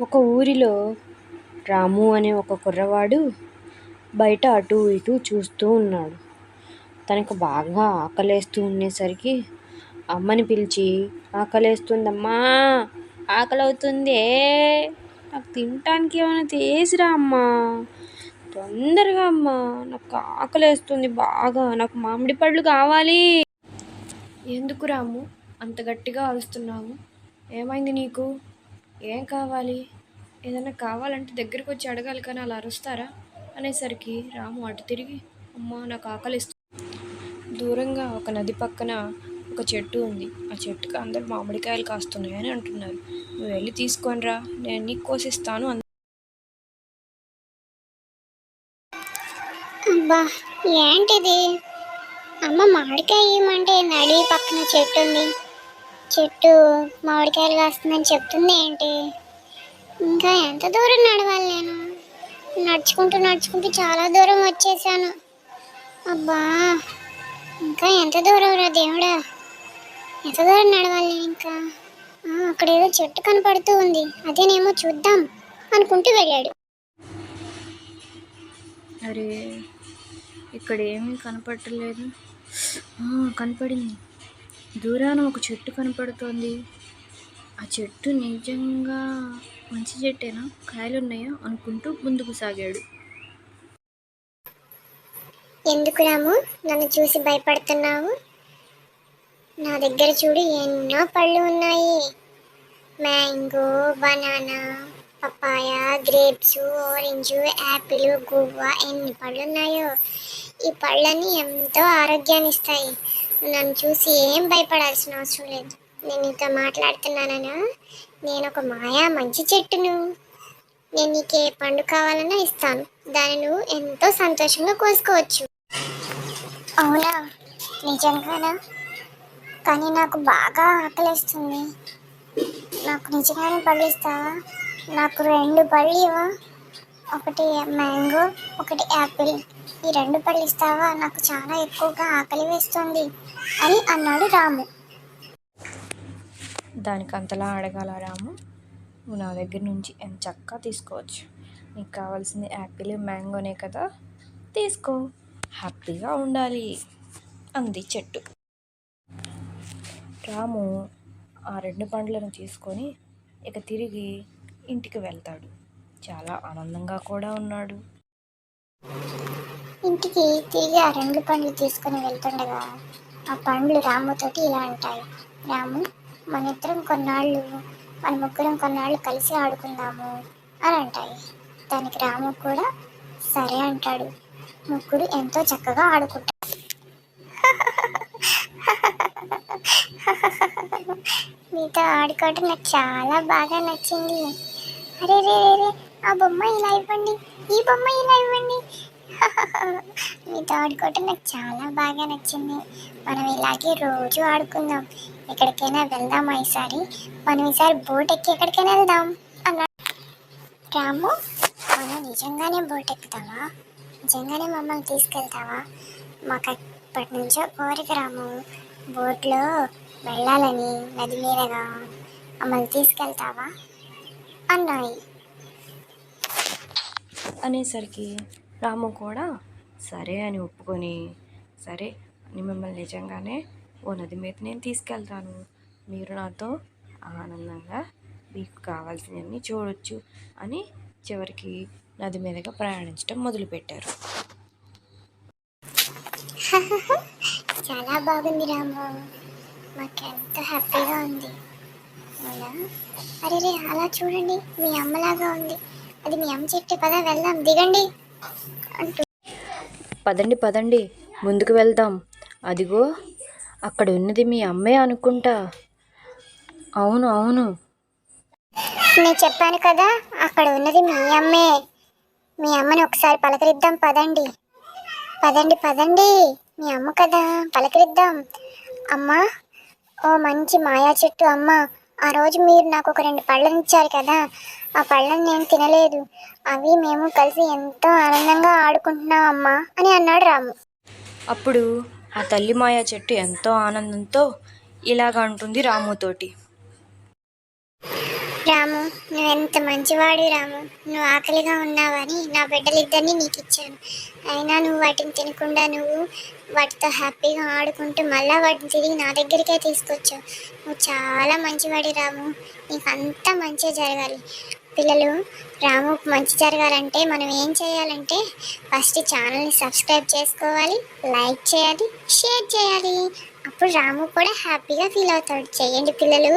ఒక ఊరిలో రాము అనే ఒక కుర్రవాడు బయట అటూ ఇటూ చూస్తూ ఉన్నాడు. తనకు బాగా ఆకలేస్తూ ఉండేసరికి అమ్మని పిలిచి ఆకలేస్తుందమ్మా ఆకలవుతుందే నాకు తినటానికి ఏమైనా తీసిరా అమ్మా తొందరగా అమ్మా నాకు ఆకలేస్తుంది బాగా నాకు మామిడి పళ్ళు కావాలి. ఎందుకు రాము అంత గట్టిగా అరుస్తున్నావు ఏమైంది నీకు ఏం కావాలి? ఏదైనా కావాలంటే దగ్గరికి వచ్చి అడగాలి కానీ అలా అరుస్తారా? అనేసరికి రాము అటు తిరిగి అమ్మ నాకు ఆకలిస్తుంది దూరంగా ఒక నది పక్కన ఒక చెట్టు ఉంది. ఆ చెట్టుకి అందరు మామిడికాయలు కాస్తున్నాయని అంటున్నారు. నువ్వు వెళ్ళి తీసుకొని రా నేను నీకు కోసిస్తాను అంద అబ్బా ఏంటిది? అమ్మ మామిడికాయ ఏమంటే నడి పక్కన చెట్టు ఉంది చెట్టు మామిడికాయలు కాస్తుందని చెప్తుంది ఏంటి? ఇంకా ఎంత దూరం నడవాలి నేను? నడుచుకుంటూ నడుచుకుంటూ చాలా దూరం వచ్చేసాను. అబ్బా ఇంకా ఎంత దూరం రా దేవుడా? ఎంత దూరం నడవాలి ఇంకా? అక్కడ ఏదో చెట్టు కనపడుతూ ఉంది. అదేనేమో చూద్దాం అనుకుంటూ వెళ్ళాడు. అరే ఇక్కడ ఏమీ కనపడలేదు కనపడింది. దూరాన ఒక చెట్టు కనపడుతోంది. ఆ చెట్టు నిజంగా మంచి చెట్టేనా? కాయలున్నాయా అనుకుంటూ ముందుకు సాగాడు. ఎందుకు రాము? నన్ను చూసి భయపడుతున్నావు? నా దగ్గర చూడు ఎన్నో పళ్ళు ఉన్నాయి. Mango banana papaya grapes orange apple guava ఎన్ని పళ్ళు ఉన్నాయో ఈ పళ్ళని ఎంతో ఆరోగ్యాన్ని ఇస్తాయి నన్ను చూసి ఏం భయపడాల్సిన అవసరం లేదు. నేను నీతో మాట్లాడుతున్నానా నేను ఒక మాయా మంచి చెట్టును. నేను నీకు ఏ పండు కావాలన్నా ఇస్తాను. దాన్ని నువ్వు ఎంతో సంతోషంగా కోసుకోవచ్చు. అవునా? నిజంగానా? కానీ నాకు బాగా ఆకలిస్తుంది. నాకు నిజంగానే పళ్ళు ఇస్తావా? నాకు రెండు పళ్ళు ఇవ్వా. ఒకటి మ్యాంగో ఒకటి యాపిల్. ఈ రెండు పళ్ళు ఇస్తావా? నాకు చాలా ఎక్కువగా ఆకలి వేస్తుంది అని అన్నాడు రాము. దానికి అంతలా అడగాల రాము? నువ్వు నా దగ్గర నుంచి ఎంత చక్కగా తీసుకోవచ్చు? నీకు కావాల్సింది యాపిల్ మ్యాంగోనే కదా? తీసుకో. హ్యాపీగా ఉండాలి. అంది చెట్టు. రాము ఆ రెండు పండ్లను తీసుకొని ఇక తిరిగి ఇంటికి వెళ్తాడు. చాలా ఆనందంగా కూడా ఉన్నాడు. ఇంటికి తిరిగి ఆ రెండు పండ్లు తీసుకుని వెళ్తుండగా ఆ పండ్లు రాముతోటి ఇలా అంటాయి. రాము మన ఇద్దరం కొన్నాళ్ళు మన ముగ్గురం కొన్నాళ్ళు కలిసి ఆడుకుందాము అని అంటాయి. దానికి రాము కూడా సరే అంటాడు. ముగ్గురు ఎంతో చక్కగా ఆడుకుంటారు. మీతో ఆడుకోవడం నాకు చాలా బాగా నచ్చింది. అరే రే రే ఆ బొమ్మ ఇలా ఇవ్వండి ఈ బొమ్మ ఇలా ఇవ్వండి. మీతో ఆడుకోవటం నాకు చాలా బాగా నచ్చింది. మనం ఇలాగే రోజు ఆడుకుందాం. ఎక్కడికైనా వెళ్దామా ఈసారి? మనం ఈసారి బోట్ ఎక్కి ఎక్కడికైనా వెళ్దాం. అన్నాడు రాము మనం నిజంగానే బోట్ ఎక్కుతావా? నిజంగానే మమ్మల్ని తీసుకెళ్తావా? మాకు అప్పటి నుంచో కోరిక రాము. బోట్లో వెళ్ళాలని నది మీదగా మమ్మల్ని తీసుకెళ్తావా? అన్నాయి. అనేసరికి రాము కూడా సరే అని ఒప్పుకొని సరే అని మిమ్మల్ని నిజంగానే ఓ నది మీద నేను తీసుకెళ్తాను. మీరు నాతో ఆనందంగా మీకు కావాల్సినవన్నీ చూడొచ్చు అని చివరికి నది మీదగా ప్రయాణించడం మొదలుపెట్టారు. చాలా బాగుంది రాము. మాకు ఎంతో హ్యాపీగా ఉంది. అవునా? అరే రే అలా చూడండి. మీ అమ్మలాగా ఉంది. అది మీ అమ్మ చెట్టు పద వెళ్దాం దిగండి. అంటూ పదండి పదండి. ముందుకు వెళ్దాం. అదిగో అక్కడ ఉన్నది మీ అమ్మే అనుకుంటా. అవును అవును. నేను చెప్పాను కదా అక్కడ ఉన్నది మీ అమ్మే. మీ అమ్మని ఒకసారి పలకరిద్దాం పదండి. పదండి పదండి. మీ అమ్మ కదా పలకరిద్దాం. అమ్మ ఓ మంచి మాయా చెట్టు అమ్మ. ఆ రోజు మీరు నాకు ఒక రెండు పళ్ళని ఇచ్చారు కదా ఆ పళ్ళని నేను తినలేదు. అవి మేము కలిసి ఎంతో ఆనందంగా ఆడుకుంటున్నాం అమ్మా అని అన్నాడు రాము. అప్పుడు ఆ తల్లి మాయా చెట్టు ఎంతో ఆనందంతో ఇలాగ అంటుంది రాముతోటి. రాము నువ్వు ఎంత మంచివాడు రాము. నువ్వు ఆకలిగా ఉన్నావని నా బిడ్డలిద్దరిని నీకు ఇచ్చాను అయినా నువ్వు వాటిని తినకుండా నువ్వు వాటితో హ్యాపీగా ఆడుకుంటూ మళ్ళీ వాటిని తిరిగి నా దగ్గరికే తీసుకొచ్చావు. నువ్వు చాలా మంచివాడి రాము. నీకు అంతా మంచిగా జరగాలి. పిల్లలు రాముకు మంచి జరగాలంటే మనం ఏం చేయాలంటే ఫస్ట్ ఛానల్ని సబ్స్క్రైబ్ చేసుకోవాలి లైక్ చేయాలి షేర్ చేయాలి. అప్పుడు రాము కూడా హ్యాపీగా ఫీల్ అవుతాడు. చేయండి పిల్లలు.